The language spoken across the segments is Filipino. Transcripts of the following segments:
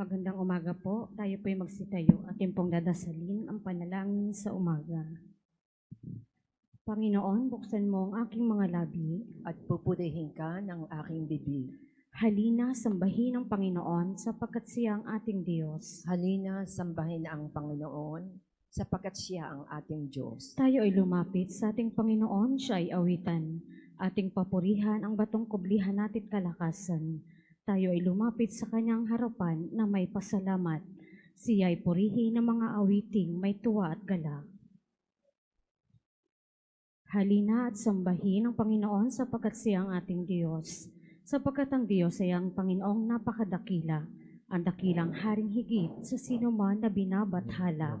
Magandang umaga po. Tayo po'y magsitayo at yung pong dadasalin ang panalangin sa umaga. Panginoon, buksan mo ang aking mga labi. at pupurihin ka ng aking bibig. Halina, sambahin ang Panginoon sapagkat siya ang ating Diyos. Halina, sambahin ang Panginoon, sapagkat siya ang ating Diyos. Tayo ay lumapit sa ating Panginoon, siya ay awitan. Ating papurihan ang batong kublihan natin kalakasan. Tayo ay lumapit sa kanyang harapan na may pasalamat. Siya ay purihin ng mga awiting may tuwa at galak. Halina at sambahin ang Panginoon sapagkat siya ang ating Diyos. Sapagkat ang Diyos ay ang Panginoong napakadakila, ang dakilang haring higit sa sino man na binabathala.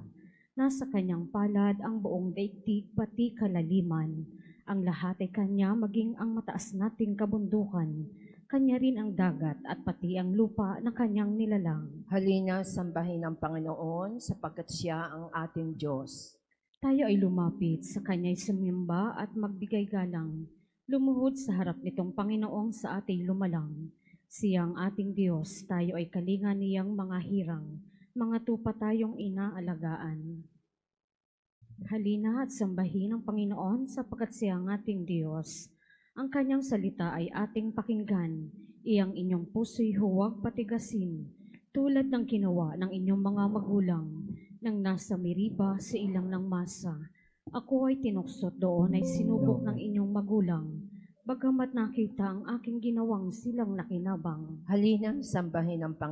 Nasa kanyang palad ang buong daigdig pati kalaliman. Ang lahat ay kanya maging ang mataas nating kabundukan. Kanya rin ang dagat at pati ang lupa na kanyang nilalang. Halina, sambahin ang Panginoon, sapagkat siya ang ating Diyos. Tayo ay lumapit sa kanya'y sumimba at magbigay galang. Lumuhod sa harap nitong Panginoong sa ating lumalang. Siyang ating Diyos, tayo ay kalinga niyang mga hirang, mga tupa tayong inaalagaan. Halina at sambahin ang Panginoon sapagkat siya ang ating Diyos. Ang kanyang salita ay ating pakinggan, iyang inyong puso'y huwag patigasin, tulad ng ginawa ng inyong mga magulang, nang nasa Meriba sa ilang ng masa. Ako ay tinuksot doon ay sinubok ng inyong magulang, bagamat nakita ang aking ginawang silang nakinabang. Halina, sambahin ang Panginoon.